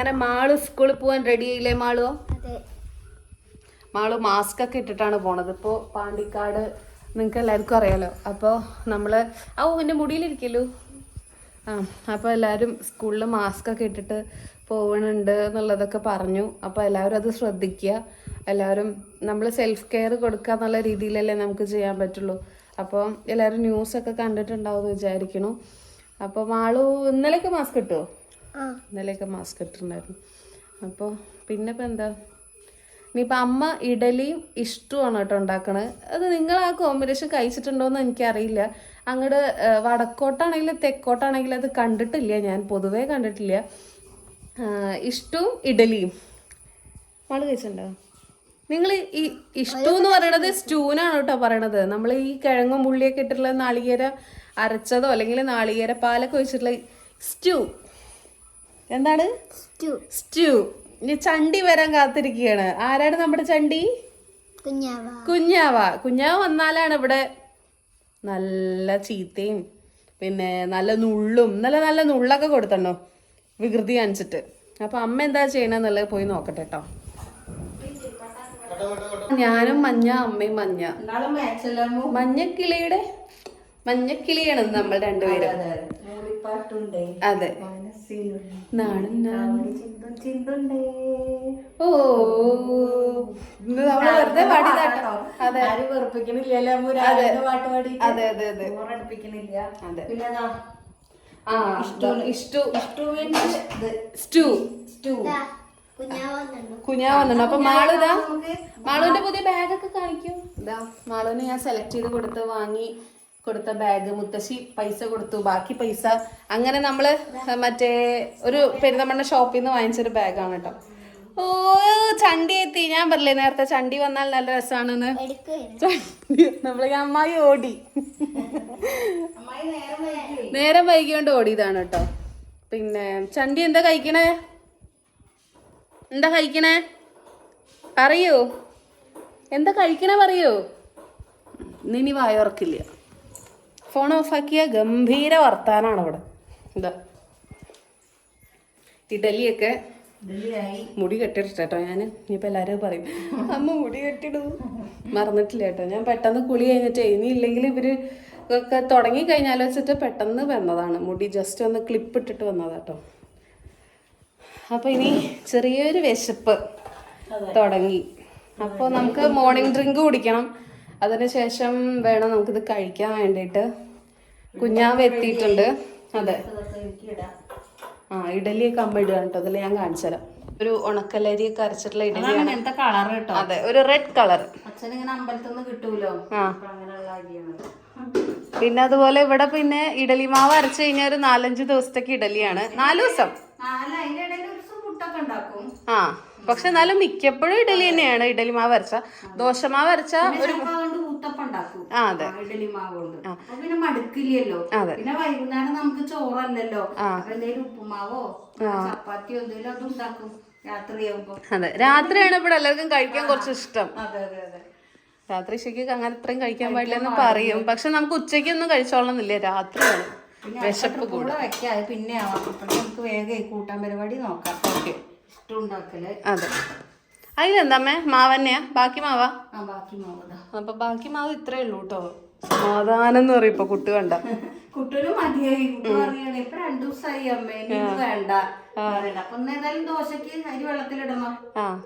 അങ്ങനെ മാൾ സ്കൂളിൽ പോവാൻ റെഡി ആയില്ലേ മാളു? മാൾ മാസ്ക് ഒക്കെ ഇട്ടിട്ടാണ് പോണത്. ഇപ്പോ പാണ്ടിക്കാട് നിങ്ങൾക്ക് എല്ലാവർക്കും അറിയാലോ. അപ്പോൾ നമ്മൾ ആ എന്റെ മുടിയിലിരിക്കല്ലോ. ആ അപ്പോൾ എല്ലാവരും സ്കൂളിൽ മാസ്ക് ഒക്കെ ഇട്ടിട്ട് പോകണുണ്ട് എന്നുള്ളതൊക്കെ പറഞ്ഞു. അപ്പോൾ എല്ലാവരും അത് ശ്രദ്ധിക്കുക. എല്ലാവരും നമ്മൾ സെൽഫ് കെയർ കൊടുക്കുക എന്നുള്ള രീതിയിലല്ലേ നമുക്ക് ചെയ്യാൻ പറ്റുള്ളൂ. അപ്പോൾ എല്ലാവരും ന്യൂസൊക്കെ കണ്ടിട്ടുണ്ടാവും എന്ന് വിചാരിക്കണു. അപ്പോൾ മാളു ഇന്നലെയൊക്കെ മാസ്ക് ഇട്ടുമോ ആ ഇന്നലെയൊക്കെ മാസ്ക് ഇട്ടിട്ടുണ്ടായിരുന്നു. അപ്പോൾ പിന്നെ ഇപ്പം എന്താ? ഇനിയിപ്പോൾ അമ്മ ഇഡലിയും ഇഷ്ടമാണ് കേട്ടോ ഉണ്ടാക്കണത് അത് നിങ്ങൾ ആ കോമ്പിനേഷൻ കഴിച്ചിട്ടുണ്ടോയെന്ന് എനിക്കറിയില്ല. അങ്ങോട്ട് വടക്കോട്ടാണെങ്കിലും തെക്കോട്ടാണെങ്കിലും അത് കണ്ടിട്ടില്ല ഞാൻ. പൊതുവേ കണ്ടിട്ടില്ല. ഇഷ്ടവും ഇഡലിയും. മാൾ കഴിച്ചിട്ടുണ്ടോ? നിങ്ങൾ ഈ ഇഷ്ടു എന്ന് പറയണത് സ്റ്റൂനാണ് കേട്ടോ പറയണത്. നമ്മൾ ഈ കിഴങ്ങും പുള്ളിയൊക്കെ ഇട്ടിട്ടുള്ള നാളികേര അരച്ചതോ അല്ലെങ്കിൽ നാളികേര പാലൊക്കെ ഒഴിച്ചിട്ടുള്ള സ്റ്റൂ. എന്താണ്? സ്റ്റു. സ്റ്റൂ. ഇനി ചണ്ടി വരാൻ കാത്തിരിക്കുകയാണ്. ആരാണ് നമ്മുടെ ചണ്ടി? കുഞ്ഞാവ. കുഞ്ഞാവ. കുഞ്ഞാവ വന്നാലാണ് ഇവിടെ നല്ല ചീത്തയും പിന്നെ നല്ല നുള്ളും നല്ല നല്ല നുള്ളൊക്കെ കൊടുത്തണ്ടോ? വികൃതി കാണിച്ചിട്ട്. അപ്പൊ അമ്മ എന്താ ചെയ്യണെന്നുള്ളത് പോയി നോക്കട്ടെ കേട്ടോ ഞാനും മഞ്ഞ അമ്മയും മഞ്ഞ. മഞ്ഞക്കിളിയുടെ മഞ്ഞക്കിളിയാണ് നമ്മൾ രണ്ടുപേരും. അതെ. നാണം നാണം ഓ നമ്മൾ വെറുതെ പാടി അതെ. അതെ. അതെ അതെ ആ ഇഷ്ടു സ്റ്റൂ. സ്റ്റൂ. കുഞ്ഞാവ വന്നിട്ടുണ്ടോ കുഞ്ഞാ വന്നിട്ടുണ്ട് അപ്പൊ മാളു ഇതാ. മാളുവിന്റെ പുതിയ ബാഗൊക്കെ കാണിക്കും. ഇതാ മാളുവിന് ഞാൻ സെലക്ട് ചെയ്ത് കൊടുത്ത് വാങ്ങി. കൊടുത്ത ബാഗ് മുത്തശ്ശി പൈസ കൊടുത്തു. ബാക്കി പൈസ അങ്ങനെ നമ്മൾ മറ്റേ ഒരു പെരുന്തമണ്ണ ഷോപ്പിൽ നിന്ന് വാങ്ങിച്ചൊരു ബാഗാണ് കേട്ടോ ഓ ചണ്ടി എത്തി. ഞാൻ പറഞ്ഞില്ലേ നേരത്തെ ചണ്ടി വന്നാൽ നല്ല രസമാണെന്ന് ചണ്ടി നമ്മളെ അമ്മായി ഓടി. നേരം വൈകിയോണ്ട് ഓടിയതാണ് കേട്ടോ പിന്നെ ചണ്ടി എന്താ കഴിക്കണേ? എന്താ കഴിക്കണേ? പറയൂ. എന്താ കഴിക്കണേ പറയൂ. വായ വായോർക്കില്ല ഫോൺ ഓഫാക്കിയ ഗംഭീര വർത്താനാണ് ഇവിടെ എന്താ ഇഡലിയൊക്കെ മുടി കെട്ടിട്ടോ ഞാൻ ഇനിയിപ്പോൾ എല്ലാവരും പറയും അമ്മ മുടി കെട്ടിടും മറന്നിട്ടില്ല കേട്ടോ ഞാൻ പെട്ടെന്ന് കുളി കഴിഞ്ഞിട്ട് ഇനി ഇല്ലെങ്കിൽ ഇവർ ഒക്കെ തുടങ്ങി കഴിഞ്ഞാൽ വെച്ചിട്ട് പെട്ടെന്ന് വന്നതാണ്. മുടി ജസ്റ്റ് ഒന്ന് ക്ലിപ്പ് ഇട്ടിട്ട് വന്നതാട്ടോ അപ്പോൾ ഇനി ചെറിയൊരു വിശപ്പ് തുടങ്ങി. അപ്പോൾ നമുക്ക് മോർണിംഗ് ഡ്രിങ്ക് കുടിക്കണം. അതിനുശേഷം വേണം നമുക്കിത് കഴിക്കാൻ വേണ്ടിയിട്ട്. കുഞ്ഞാവ് എത്തിയിട്ടുണ്ട്. അതെ. ആ ഇഡലിയൊക്കെ അമ്മ ഇടുക കേട്ടോ. അതിൽ ഞാൻ കാണിച്ചുതരാം ഒരു ഒരു ഉണക്കലരിയൊക്കെ അരച്ചിട്ടുള്ള ഇഡലിയാണ്. അങ്ങനത്തെ കളർ കേട്ടോ. അതെ ഒരു റെഡ് കളർ അച്ഛൻ ഇങ്ങനെ അമ്പലത്തിൽ നിന്ന് കിട്ടൂലോ? ആ. അങ്ങനെയുള്ള അരിയാണ് പിന്നെ അതുപോലെ ഇവിടെ പിന്നെ ഇഡലി മാവ് അരച്ചു കഴിഞ്ഞാൽ ഒരു നാലഞ്ച് ദിവസത്തേക്ക് ഇഡലിയാണ്. നാല് ദിവസം. ആ, പക്ഷെ എന്നാലും മിക്കപ്പോഴും ഇഡലി തന്നെയാണ്. ഇഡലി മാവ് അരച്ച. ദോശമാവ് അരച്ച ഒരു ആ അതെ. ഇഡലി മാവ് കൊണ്ട് പിന്നെ മടുക്കില്ലല്ലോ. പിന്നെ വൈകുന്നേരം നമുക്ക് ചോറല്ലല്ലോ. എന്തെങ്കിലും ഉപ്പുമാവോ ചപ്പാത്തിയോ എന്തെങ്കിലും അതും ഉണ്ടാക്കും രാത്രിയാകുമ്പോ അതെ. രാത്രിയാണ് ഇവിടെ എല്ലാവർക്കും കഴിക്കാൻ കുറച്ച് ഇഷ്ടം അതെ അതെ അതെ. രാത്രി ശരിക്കും അങ്ങനെ അത്രയും കഴിക്കാൻ പാടില്ല. എന്ന് പറയും. പക്ഷെ നമുക്ക് ഉച്ചയ്ക്ക് ഒന്നും കഴിച്ചോളണം എന്നില്ല രാത്രിയാണ് വിശപ്പ് കൂടെ പിന്നെ നമുക്ക് വേഗം കൂട്ടാൻ പരിപാടി നോക്കാം. അതെ. അതിലെന്താമ്മേ മാവാ? ആ ബാക്കി മാവതാ അപ്പൊ ബാക്കി മാവ് ഇത്രേ ഉള്ളൂ കേട്ടോ സമാധാനം എന്ന് പറയും ഇപ്പൊ കുട്ടി വേണ്ട കുട്ടനും മതിയായി. ഇപ്പൊ രണ്ടു ദിവസമായി അമ്മേ വേണ്ട. അപ്പൊ ഏതായാലും ദോശക്ക് അരി വെള്ളത്തിലിടണം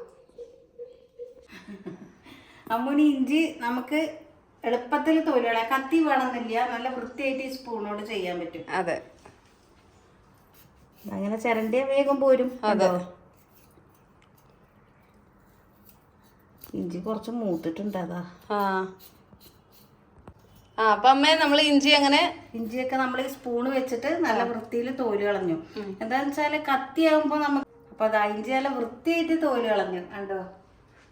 അമ്മൂനി ഇഞ്ചി നമുക്ക് എളുപ്പത്തിൽ തോലുകള. കത്തി വേണമെന്നില്ല. നല്ല വൃത്തിയായിട്ട് ഈ സ്പൂണോട് ചെയ്യാൻ പറ്റും. അതെ. അങ്ങനെ ചിരണ്ടിയ വേഗം പോരും. അതെ. ഇഞ്ചി കുറച്ച് മൂത്തിട്ടുണ്ട് അതാ. ആ. ആ അപ്പൊ അമ്മേ നമ്മൾ ഇഞ്ചി അങ്ങനെ ഇഞ്ചിയൊക്കെ നമ്മൾ ഈ സ്പൂൺ വെച്ചിട്ട് നല്ല വൃത്തിയിൽ തോൽ കളഞ്ഞു. എന്താന്ന് വെച്ചാൽ കത്തിയാകുമ്പോ നമുക്ക് അപ്പൊ അതാ ഇഞ്ചി നല്ല വൃത്തിയായിട്ട് തോൽ കളഞ്ഞു. കണ്ടോ?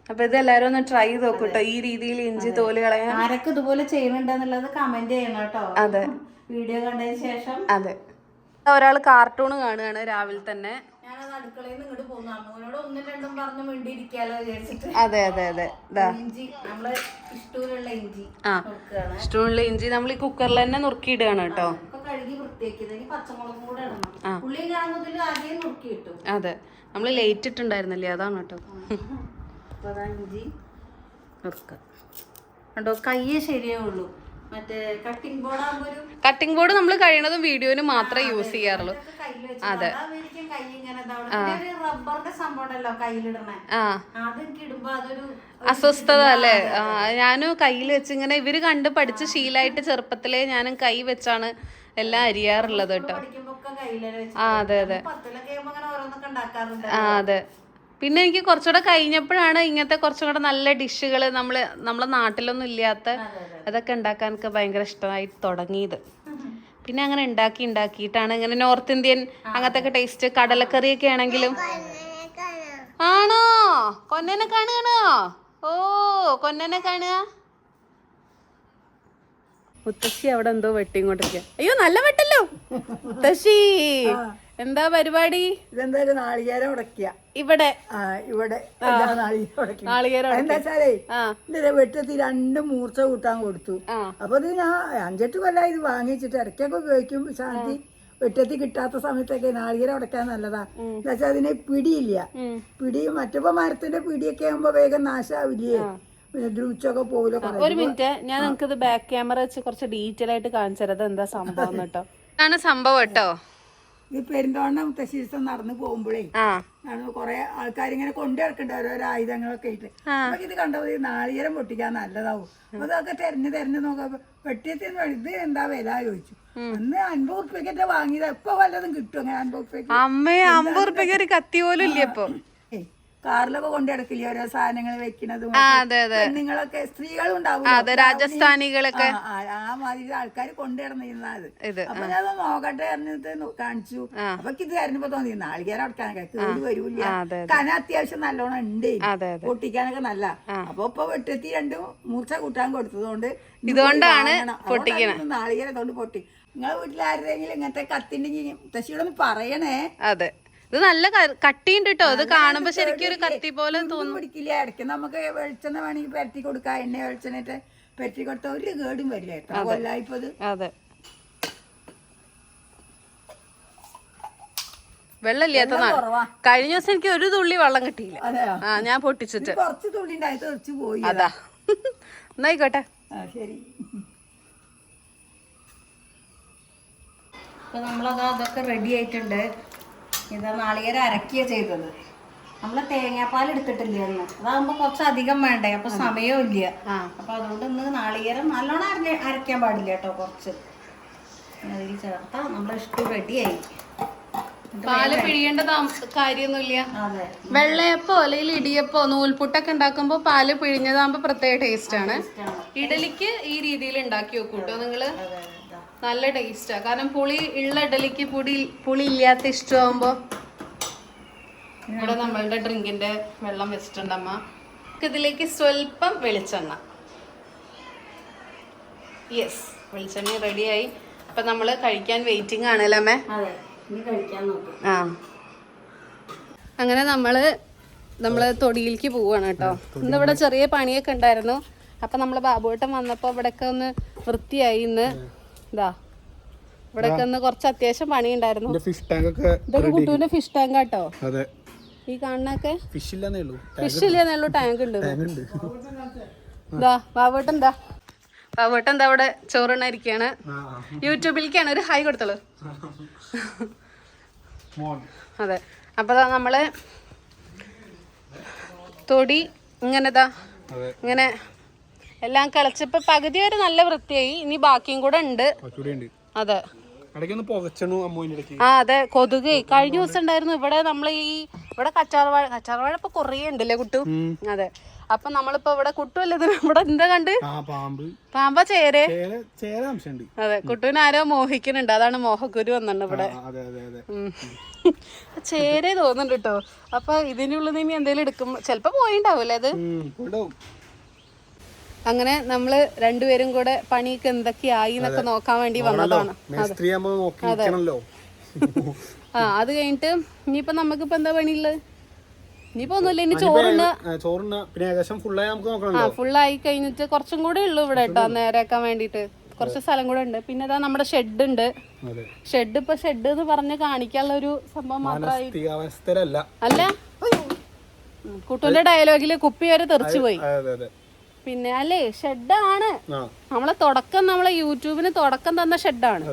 അപ്പൊ ഇത് എല്ലാരും ഒന്ന് ട്രൈ ചെയ്ത് നോക്കൂട്ടോ ഈ രീതിയിൽ ഇഞ്ചി തോൽ കളയാൻ. ആരൊക്കെ ഇതുപോലെ ചെയ്യുന്നുണ്ടെന്നുള്ളത് കമന്റ് ചെയ്യണം കേട്ടോ അതെ. വീഡിയോ കണ്ടതിന് ശേഷം. അതെ. ഒരാൾ കാർട്ടൂൺ കാണുകയാണ് രാവിലെ തന്നെ. അടുക്കളയിൽ നിന്ന് ഇങ്ങോട്ട് പോകുന്നു. അമ്മൂനോട് ഒന്നും രണ്ടും പറഞ്ഞ് മിണ്ടിയിരിക്കാലോ വിചാരിച്ചിട്ട്. അതെ അതെ അതെ. ഇതാ ഇഞ്ചി നമ്മൾ ഇഷ്ടമുള്ള ഇഞ്ചി ആ നോക്കുകയാണ് ഇഷ്ടമുള്ള ഇഞ്ചി നമ്മൾ ഈ കുക്കറിൽ തന്നെ നുറുക്കിയിടുകയാണ് കേട്ടോ. ഇപ്പൊ കഴുകി ഇനി പച്ചമുളകും കൂടെ ഇടണം. ആദ്യം നുറുക്കി കിട്ടും അതെ. നമ്മൾ ലേറ്റ് ഇട്ടുണ്ടായിരുന്നില്ലേ അതാണ് കേട്ടോ. അപ്പൊ അതാ ഇഞ്ചി. നുറുക്ക കണ്ടോ? കയ്യേ ശരിയേ മറ്റേ കട്ടിംഗ് ബോർഡ് നമ്മൾ കഴിയണതും വീഡിയോന് മാത്രമേ യൂസ് ചെയ്യാറുള്ളൂ. അതെ. അസ്വസ്ഥത അല്ലേ? ഞാൻ ഞാനും കയ്യിൽ വെച്ച് ഇങ്ങനെ ഇവർ കണ്ട് പഠിച്ച് ശീലായിട്ട് ചെറുപ്പത്തിലെ ഞാനും കൈ വെച്ചാണ് എല്ലാം അരിയാറുള്ളത് കേട്ടോ. ആ അതെ അതെ. ആ അതെ. പിന്നെ എനിക്ക് കുറച്ചുകൂടെ കഴിഞ്ഞപ്പോഴാണ് ഇങ്ങനത്തെ കുറച്ചും കൂടെ നല്ല ഡിഷുകൾ നമ്മൾ നമ്മളെ നാട്ടിലൊന്നും ഇല്ലാത്ത അതൊക്കെ ഉണ്ടാക്കാനൊക്കെ ഭയങ്കര ഇഷ്ടമായി തുടങ്ങിയത്. പിന്നെ അങ്ങനെ ഉണ്ടാക്കി ഉണ്ടാക്കിയിട്ടാണ് ഇങ്ങനെ നോർത്ത് ഇന്ത്യൻ അങ്ങനത്തെ ഒക്കെ ടേസ്റ്റ് കടലക്കറിയൊക്കെ ആണെങ്കിലും. ആണോ? കൊന്നനെ കാണുകയാണോ? ഓ കൊന്നനെ കാണുക. മുത്തശ്ശി അവിടെ എന്തോ വെട്ടി ഇങ്ങോട്ടേക്ക്. അയ്യോ നല്ല വെട്ടല്ലോ. മുത്തശ്ശി. എന്താ പരിപാടി? ഇതെന്തായാലും നാളികേരം ഉടക്കിയ ഇവിടെ. ഇവിടെ. നാളികേരം ഉടക്കി നാളികേരം എന്താ വെച്ചാലേ. ഇതിന്റെ വെട്ടത്തിൽ രണ്ട് മൂർച്ച കൂട്ടാൻ കൊടുത്തു. അപ്പൊ ഇത് ഞാൻ അഞ്ചെട്ട് കൊല്ലം ഇത് വാങ്ങിച്ചിട്ട് ഇടയ്ക്കൊക്കെ ഉപയോഗിക്കും. ശാന്തി വെട്ടത്തിൽ കിട്ടാത്ത സമയത്തൊക്കെ നാളികേരം ഉടക്കാൻ നല്ലതാ. എന്താ വെച്ചാൽ അതിന് പിടിയില്ല. പിടി മറ്റപ്പോ മരത്തിന്റെ പിടിയൊക്കെ ആകുമ്പോ വേഗം നാശാവില്ലേ? ഒരു മിനിറ്റ്. ഞാൻ നിങ്ങൾക്ക് ഇത് ബാക്ക് ക്യാമറ വെച്ച് കുറച്ച് ഡീറ്റെയിൽ ആയിട്ട് കാണിച്ചു തരാം എന്താ സംഭവം കേട്ടോ. ഇതാണ് സംഭവം കേട്ടോ. ഈ പെരുന്തോണ്ട മുത്തശ്ശി ദിവസം നടന്നു പോകുമ്പോഴേ നടന്ന് കുറെ ആൾക്കാർ ഇങ്ങനെ കൊണ്ടു നടക്കണ്ട ഓരോരോ ആയുധങ്ങളൊക്കെ ആയിട്ട്. നമുക്ക് ഇത് കണ്ടത് നാളികേരം പൊട്ടിക്കാൻ നല്ലതാവും. അപ്പൊ അതൊക്കെ തെരഞ്ഞു തെരഞ്ഞു നോക്കാം വെട്ടിയത്തിന് ഇത് എന്താ വില ചോദിച്ചു. അന്ന് അൻപത് ഉറുപ്പ്യക്കൊക്കെ വാങ്ങിയത് എപ്പോ വല്ലതും കിട്ടും അങ്ങനെ അൻപത് ഉറുപ്പ്യക്ക്? അമ്മയെ അമ്പത് റുപ്യക്ക് ഒരു കത്തി പോലും ഇല്ല ഇപ്പൊ. കാറിലൊക്കെ കൊണ്ടു നടക്കില്ലേ ഓരോ സാധനങ്ങൾ വെക്കണതും നിങ്ങളൊക്കെ സ്ത്രീകളും ഉണ്ടാവും അതെ. രാജസ്ഥാനികളൊക്കെ. ആ മാതിരി ആൾക്കാർ കൊണ്ടിടന്നിരുന്നത് അപ്പൊ ഞാൻ നോക്കട്ടെ പറഞ്ഞിട്ട് കാണിച്ചു. അപ്പൊ ഇത് തരുന്നപ്പോ തോന്നി നാളികേരം അടക്കാനൊക്കെ കേട് വരൂല്ല. കന അത്യാവശ്യം നല്ലോണം ഉണ്ട്. പൊട്ടിക്കാനൊക്കെ നല്ല. അപ്പൊ ഇപ്പൊ വെട്ടെത്തി രണ്ടും മൂർച്ച കൂട്ടാൻ കൊടുത്തതുകൊണ്ട് ഇതുകൊണ്ടാണ് നാളികേരം കൊണ്ട് പൊട്ടി. നിങ്ങളെ വീട്ടിൽ ആരുടെങ്കിലും ഇങ്ങനത്തെ കത്തിന്റെ മുത്തശ്ശിയോടൊന്ന് പറയണേ. അതെ. ഇത് നല്ല കട്ടിയുണ്ട് കേട്ടോ ഇത് കാണുമ്പോ ശരിക്കും ഒരു കത്തി പോലെ തോന്നും. പിടിക്കില്ല. ഇടയ്ക്ക് നമുക്ക് വെളിച്ചെണ്ണ വേണമെങ്കിൽ പെരട്ടി കൊടുക്കാം. എണ്ണ വെളിച്ചെണ്ണയിട്ട് പെരട്ടി കൊടുത്താൽ ഒരു കേടും വരില്ല. എത്ര കൊല്ലായിപ്പോ ഇത്. അതെ. വെള്ളമില്ലാത്ത നാ- കുറവാ. കഴിഞ്ഞ ദിവസം എനിക്ക് ഒരു തുള്ളി വെള്ളം കിട്ടിയില്ല. ആ ഞാൻ പൊട്ടിച്ചിട്ട്. കുറച്ച് തുള്ളി ഉണ്ടായി പോയി അതാ. എന്നായിക്കോട്ടെ ഇപ്പൊ ശരി. അപ്പൊ നമ്മളത് അതൊക്കെ റെഡി ആയിട്ടുണ്ട്. ഇതാ നാളികേരം അരക്കുക ചെയ്തത്. നമ്മൾ തേങ്ങാപ്പാൽ എടുത്തിട്ടില്ല അന്ന് അതാകുമ്പോ കുറച്ച് അധികം വേണ്ടേ? അപ്പൊ സമയവും ഇല്ല. അപ്പൊ അതുകൊണ്ട് ഇന്ന് നാളികേരം നല്ലോണം അരഞ്ഞ അരയ്ക്കാൻ പാടില്ല കേട്ടോ കുറച്ച്. അതിൽ ചേർത്താ നമ്മളെ ഇഷ്ടം റെഡിയായി. പാൽ പിഴിയേണ്ട കാര്യൊന്നുമില്ല കാര്യമൊന്നുമില്ല. അതെ. വെള്ളയപ്പോ അല്ലെങ്കിൽ ഇടിയപ്പോ നൂൽപുട്ടൊക്കെ ഉണ്ടാക്കുമ്പോ പാൽ പിഴിഞ്ഞതാകുമ്പോ പ്രത്യേക ടേസ്റ്റ് ആണ്. ഇഡലിക്ക് ഈ രീതിയിൽ ഉണ്ടാക്കി വെക്കൂട്ടോ നിങ്ങൾ. നല്ല ടേസ്റ്റാ. കാരണം പുളി ഉള്ള ഇഡലിക്ക് പുളി പുളി ഇല്ലാത്ത ഇഷ്ടമാകുമ്പോ ഇവിടെ നമ്മളുടെ ഡ്രിങ്കിന്റെ വെള്ളം വെച്ചിട്ടുണ്ടമ്മ അമ്മ. നമുക്ക് ഇതിലേക്ക് സ്വല്പം വെളിച്ചെണ്ണ. യെസ് വെളിച്ചെണ്ണ റെഡിയായി. അപ്പൊ നമ്മൾ കഴിക്കാൻ വെയിറ്റിംഗ് ആണല്ലേ അമ്മേ? അതെ ഇനി കഴിക്കാൻ നോക്കും. ആ. അങ്ങനെ നമ്മൾ നമ്മൾ തൊടിയിലേക്ക് പോവാണ് കേട്ടോ. ഇന്ന് ഇവിടെ ചെറിയ പണിയൊക്കെ ഉണ്ടായിരുന്നു. അപ്പൊ നമ്മൾ ബാബുവേട്ടൻ വന്നപ്പോ ഇവിടെയൊക്കെ ഒന്ന് വൃത്തിയായി ഇന്ന് ഇതാ. ഒന്ന് കുറച്ച് അത്യാവശ്യം പണി ഉണ്ടായിരുന്നു ഫിഷ് ടാങ്ക് ഒക്കെ ഇതൊക്കെ കുട്ടുവിന്റെ ഫിഷ് ടാങ്ക് കേട്ടോ അതെ. ഈ കാണുന്നൊക്കെ ഫിഷ് ഇല്ലെന്നേ ഉള്ളൂ. ടാങ്ക് ഉണ്ട് ഇതാ എന്താ അവിടെ യൂട്യൂബിലേക്കാണ് ഒരു ഹായ് കൊടുത്തോളൂ മോൺ അതെ. അപ്പൊ നമ്മൾ തൊടി ഇങ്ങനെതാ ഇങ്ങനെ എല്ലാം കിളച്ചപ്പോ പകുതി വരെ നല്ല വൃത്തിയായി. ഇനി ബാക്കിയും കൂടെ ഉണ്ട്. അതെ. ആ അതെ. കൊതുക്. കഴിഞ്ഞ ദിവസം ഉണ്ടായിരുന്നു. ഇവിടെ നമ്മൾ ഈ ഇവിടെ കച്ചാർവാഴ കച്ചാർവാഴ ഇപ്പൊ കൊറേ ഉണ്ടല്ലേ കുട്ടു? അതെ. അപ്പൊ നമ്മളിപ്പോ ഇവിടെ കുട്ടുമല്ലേ ഇവിടെ എന്താ കണ്ട്? പാമ്പ്. ചേരെ? അതെ. കുട്ടുവിനെ ആരോ മോഹിക്കുന്നുണ്ട്. അതാണ് മോഹക്കുരു വന്നിട്ടുണ്ട് ഇവിടെ. ചേരെ തോന്നുന്നുണ്ട് കേട്ടോ അപ്പൊ ഇതിനുള്ളിൽ നിന്ന് ഇനി എന്തെങ്കിലും എടുക്കും. ചെലപ്പോ പോയിണ്ടാവൂലേ അത്? അങ്ങനെ നമ്മൾ രണ്ടുപേരും കൂടെ പണിയൊക്കെ എന്തൊക്കെയായി എന്നൊക്കെ നോക്കാൻ വേണ്ടി വന്നതാണ്. അതെ. ആ അത് കഴിഞ്ഞിട്ട് ഇനിയിപ്പോ നമുക്കിപ്പോ എന്താ പണിയുള്ളത് ഇനിയിപ്പോ ഒന്നുമില്ല ഇനി ചോറുണ്ട് ചോറുണ്ട് പിന്നെ ഏകദേശം ഫുള്ളായി നമുക്ക് ആ ഫുള്ളായി കഴിഞ്ഞിട്ട് കുറച്ചും കൂടെ ഉള്ളു ഇവിടെ കേട്ടോ നേരാക്കാൻ വേണ്ടിട്ട് കുറച്ച് സ്ഥലം കൂടെ ഉണ്ട്. പിന്നെ ഇതാ നമ്മുടെ ഷെഡ് ഉണ്ട്. ഷെഡ് ഇപ്പൊ ഷെഡ് എന്ന് പറഞ്ഞ് കാണിക്കാനുള്ള ഒരു സംഭവം മാത്രമായി. അല്ല? കുട്ടുവിന്റെ ഡയലോഗിൽ കുപ്പി വരെ തെറിച്ചു പോയി. അതെ അതെ അതെ. പിന്നെ അല്ലേ ഷെഡാണ്. നമ്മളെ തുടക്കം നമ്മളെ യൂട്യൂബിന് തുടക്കം തന്ന ഷെഡാണ്.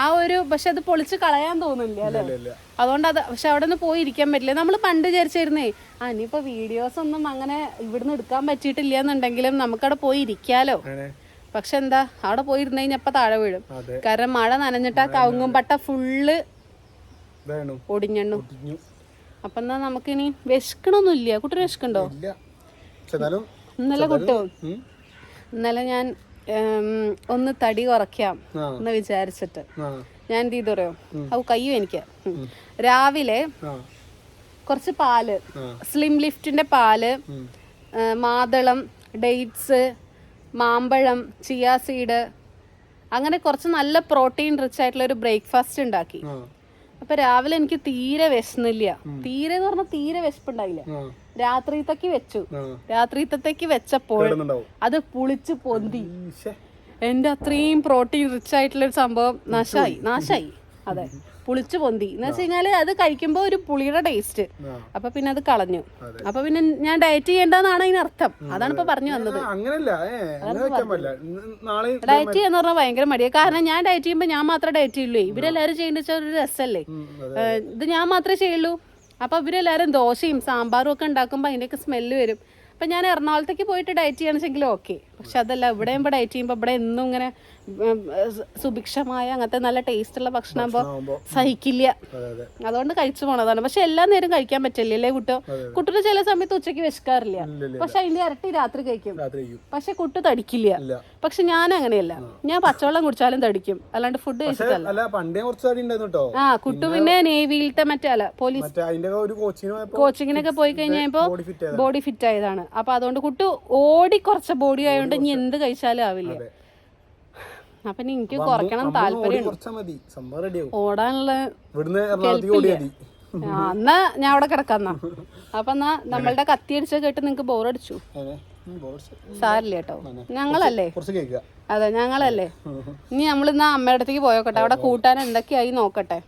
ആ ഒരു പക്ഷെ അത് പൊളിച്ച് കളയാൻ തോന്നില്ല അല്ലേ? അതുകൊണ്ട് അത് പക്ഷെ അവിടെ നിന്ന് പോയി ഇരിക്കാൻ പറ്റില്ല. നമ്മൾ പണ്ട് വിചാരിച്ചിരുന്നേ ആ ഇനിയിപ്പോ വീഡിയോസ് ഒന്നും അങ്ങനെ ഇവിടുന്ന് എടുക്കാൻ പറ്റിയിട്ടില്ല എന്നുണ്ടെങ്കിലും നമുക്കവിടെ പോയി ഇരിക്കാലോ. പക്ഷെ എന്താ അവിടെ പോയി ഇരുന്ന് കഴിഞ്ഞപ്പോ താഴെ വീഴും. കാരണം മഴ നനഞ്ഞിട്ട് ആ കവുങ്ങും പട്ട ഫുള്ള് ഒടിഞ്ഞെണ്ണു. ഒടിഞ്ഞു. അപ്പൊ എന്നാ നമുക്കിനി വിശക്കണമൊന്നുമില്ല കുട്ടി വിശക്കുണ്ടോ ഇന്നലെ കുട്ടോ. ഇന്നലെ ഞാൻ ഒന്ന് തടി കുറയ്ക്കാം എന്ന് വിചാരിച്ചിട്ട്. ഞാൻ എന്ത് ചെയ്തു പറയോ അത് കയ്യും എനിക്ക്. രാവിലെ കുറച്ച് പാൽ. സ്ലിം ലിഫ്റ്റിന്റെ പാൽ മാതളം ഡേറ്റ്സ് മാമ്പഴം ചിയാ സീഡ് അങ്ങനെ കുറച്ച് നല്ല പ്രോട്ടീൻ റിച്ച് ആയിട്ടുള്ള ഒരു ബ്രേക്ക്ഫാസ്റ്റ് ഉണ്ടാക്കി. അപ്പൊ രാവിലെ എനിക്ക് തീരെ വിശന്നില്ല. തീരെ എന്ന് പറഞ്ഞാൽ തീരെ വിശപ്പുണ്ടായില്ല. രാത്രിത്തേക്ക് വെച്ചു. രാത്രിത്തേക്ക് വെച്ചപ്പോൾ അത് പുളിച്ച് പൊന്തി. എന്റെ അത്രയും പ്രോട്ടീൻ റിച്ച് ആയിട്ടുള്ള ഒരു സംഭവം നാശായി നാശായി. അതെ. പുളിച്ച് പൊന്തി. എന്ന് വെച്ച് കഴിഞ്ഞാൽ അത് കഴിക്കുമ്പോൾ ഒരു പുളിയുടെ ടേസ്റ്റ്. അപ്പൊ പിന്നെ അത് കളഞ്ഞു. അപ്പൊ പിന്നെ ഞാൻ ഡയറ്റ് ചെയ്യേണ്ടതാണ് അതിനർത്ഥം അതാണ് ഇപ്പൊ പറഞ്ഞു വന്നത്. ഡയറ്റ് ചെയ്യാന്ന് പറഞ്ഞാൽ ഭയങ്കര മടിയാണ് കാരണം ഞാൻ ഡയറ്റ് ചെയ്യുമ്പോൾ ഞാൻ മാത്രമേ ഡയറ്റ് ചെയ്യുള്ളൂ. ഇവരെല്ലാരും ചെയ്യുന്ന വെച്ചാൽ ഒരു രസമല്ലേ. ഏഹ് ഇത് ഞാൻ മാത്രമേ ചെയ്യുള്ളൂ. അപ്പൊ ഇവരെല്ലാരും ദോശയും സാമ്പാറും ഒക്കെ ഉണ്ടാക്കുമ്പോൾ അതിന്റെയൊക്കെ സ്മെല്ല് വരും. അപ്പൊ ഞാൻ എറണാകുളത്തേക്ക് പോയിട്ട് ഡയറ്റ് ചെയ്യണമെങ്കിൽ ഓക്കെ. പക്ഷെ അതല്ല ഇവിടെ ഇപ്പോൾ ഡയറ്റ് ചെയ്യുമ്പോൾ ഇവിടെ എന്നും ഇങ്ങനെ സുഭിക്ഷമായ അങ്ങനത്തെ നല്ല ടേസ്റ്റ് ഉള്ള ഭക്ഷണം ആകുമ്പോൾ സഹിക്കില്ല. അതെ അതെ. അതുകൊണ്ട് കഴിച്ചു പോണതാണ്. പക്ഷെ എല്ലാ നേരം കഴിക്കാൻ പറ്റില്ല അല്ലേ കുട്ടോ? കുട്ടിന് ചില സമയത്ത് ഉച്ചയ്ക്ക് വിശക്കാറില്ല. പക്ഷെ അതിന്റെ ഇരട്ടി രാത്രി കഴിക്കും. പക്ഷെ കുട്ടു തടിക്കില്ല. പക്ഷെ ഞാൻ അങ്ങനെയല്ല. ഞാൻ പച്ചവെള്ളം കുടിച്ചാലും തടിക്കും. അല്ലാണ്ട് ഫുഡ് കഴിച്ചിട്ടല്ലോ. ആ കുട്ടു പിന്നെ നേവിയിലത്തെ മറ്റേ അല്ല പോലീസ് കോച്ചിങ്ങിനൊക്കെ പോയി കഴിഞ്ഞപ്പോ ബോഡി ഫിറ്റ് ആയതാണ്. അപ്പൊ അതുകൊണ്ട് കുട്ടു ഓടി കുറച്ച ബോഡി ആയതുകൊണ്ട് ഇനി എന്ത് കഴിച്ചാലും ആവില്ല. അപ്പൊ എനിക്ക് കുറയ്ക്കണം താല്പര്യം ഓടാനുള്ള എന്നാ ഞാൻ അവിടെ കിടക്കാന്നാ അപ്പൊ എന്നാ നമ്മളുടെ കത്തി അടിച്ച കേട്ട് നിങ്ങക്ക് ബോറടിച്ചു. സാരില്ല കേട്ടോ. ഞങ്ങളല്ലേ? അതെ ഞങ്ങളല്ലേ? ഇനി നമ്മളിന്ന് അമ്മയുടെ അടുത്തേക്ക് പോയോക്കട്ടെ. അവിടെ കൂട്ടാൻ എന്തൊക്കെയായി നോക്കട്ടെ?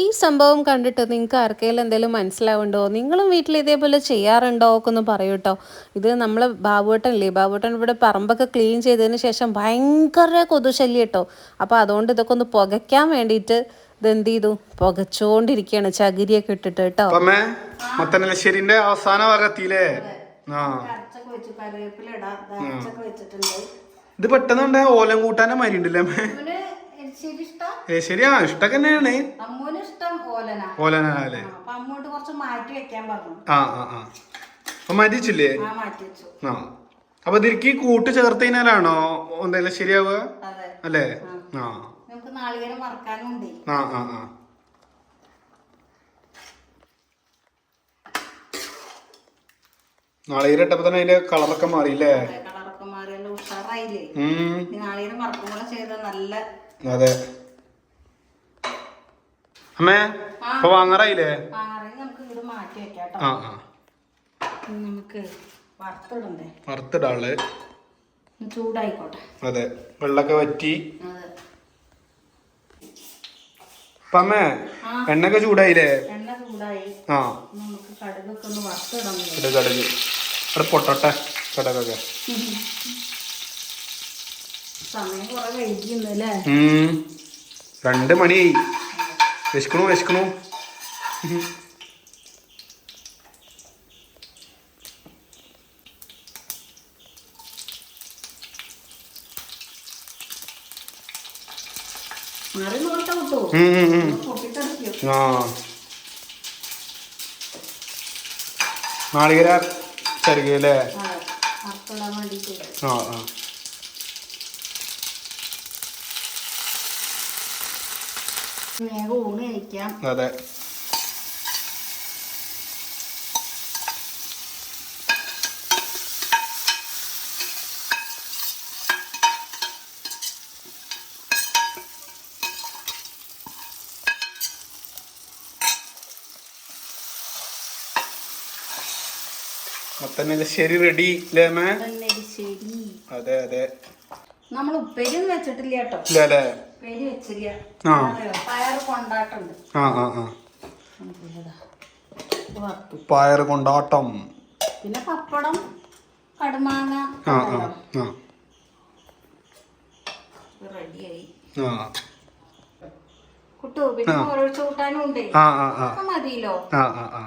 ഈ സംഭവം കണ്ടിട്ട് നിങ്ങൾക്ക് ആർക്കെങ്കിലും എന്തെങ്കിലും മനസ്സിലാവുണ്ടോ നിങ്ങളും വീട്ടിൽ ഇതേപോലെ ചെയ്യാറുണ്ടോ? ഒക്കെ ഒന്ന് പറയൂ കേട്ടോ ഇത് നമ്മൾ ബാബുട്ടൻ ഇല്ലേ? ബാബുവേട്ടൻ ഇവിടെ പറമ്പൊക്കെ ക്ലീൻ ചെയ്തതിന് ശേഷം ഭയങ്കര കൊതുശല്യം കേട്ടോ അപ്പോൾ അതുകൊണ്ട് ഇതൊക്കെ ഒന്ന് പുകയ്ക്കാൻ വേണ്ടിയിട്ട് ഇതെന്ത് ചെയ്തു? പുകച്ചോണ്ടിരിക്കുകയാണ്. ചകിരിയൊക്കെ ഇട്ടിട്ട് കേട്ടോ മത്തനശ്ശേരിന്റെ അവസാന ഭാഗത്തില്ലേ ഇത് പെട്ടെന്നുണ്ട് ഓലം കൂട്ടാനും മാതിരി ഇഷ്ടം? ശരിയാ ഇഷ്ടം തന്നെയാണ്. അമ്മൂന് ഇഷ്ടം ഓലനാ. ഓലനല്ലേ അപ്പൊ അമ്മോട്ട് കുറച്ച് മാറ്റി വെക്കാൻ പറഞ്ഞു. ആ ആ ആ. അപ്പൊ മരിച്ചില്ലേ ആ അപ്പൊ ഇതിലേക്ക് കൂട്ട് ചേർത്ത് കഴിഞ്ഞാലാണോ എന്തെങ്കിലും ശരിയാവുക? അല്ലേ? ആ. നമുക്ക് നാളികേരം ആ ആ ആ. നാളെ ഇട്ടപ്പോ തന്നെ അതിന്റെ കളറൊക്കെ മാറിയില്ലേ? കളറൊക്കെ മാറിയല്ലോ ഉഷാറായില്ലേ ഉം കൂടെ ചെയ്ത നല്ല അതെ. അമ്മേ ഇപ്പൊ വാങ്ങാറായില്ലേ? നമുക്ക് വറുത്തിടണ്ടേ? വറുത്തിടാൾ. ചൂടായിക്കോട്ടെ. അതെ. വെള്ളൊക്കെ വറ്റി. അപ്പൊ അമ്മേ എണ്ണൊക്കെ ചൂടായില്ലേ? ആ. കടുക്. കടക് പൊട്ടട്ടെ കടകൊക്കെ സമയം കുറെ വൈകിയുണ്ട് അല്ലേ ഉം. രണ്ട് മണി വിശക്കണു വിശക്കണു. ചെറുകല്ലേ ആ. നാളികേര വേണ്ടിയിട്ട് ആ ആ. വേഗം ഊണ് കഴിക്കാം. അതെ. ശരി റെഡി അല്ലേ അതെ അതെ. നമ്മൾ ഉപ്പേരിയൊന്നും വെച്ചിട്ടില്ല കേട്ടോ. പയർ കൊണ്ടാട്ടുണ്ട്. ആ ആ ആ. പയർ കൊണ്ടാട്ടം. പിന്നെ പപ്പടം കടുമാങ്ങ റെഡിയായി. കുട്ടു പിന്നെ ഓരോ ചൂട്ടാനും ഉണ്ട്. മതിയല്ലോ. ആ ആ ആ.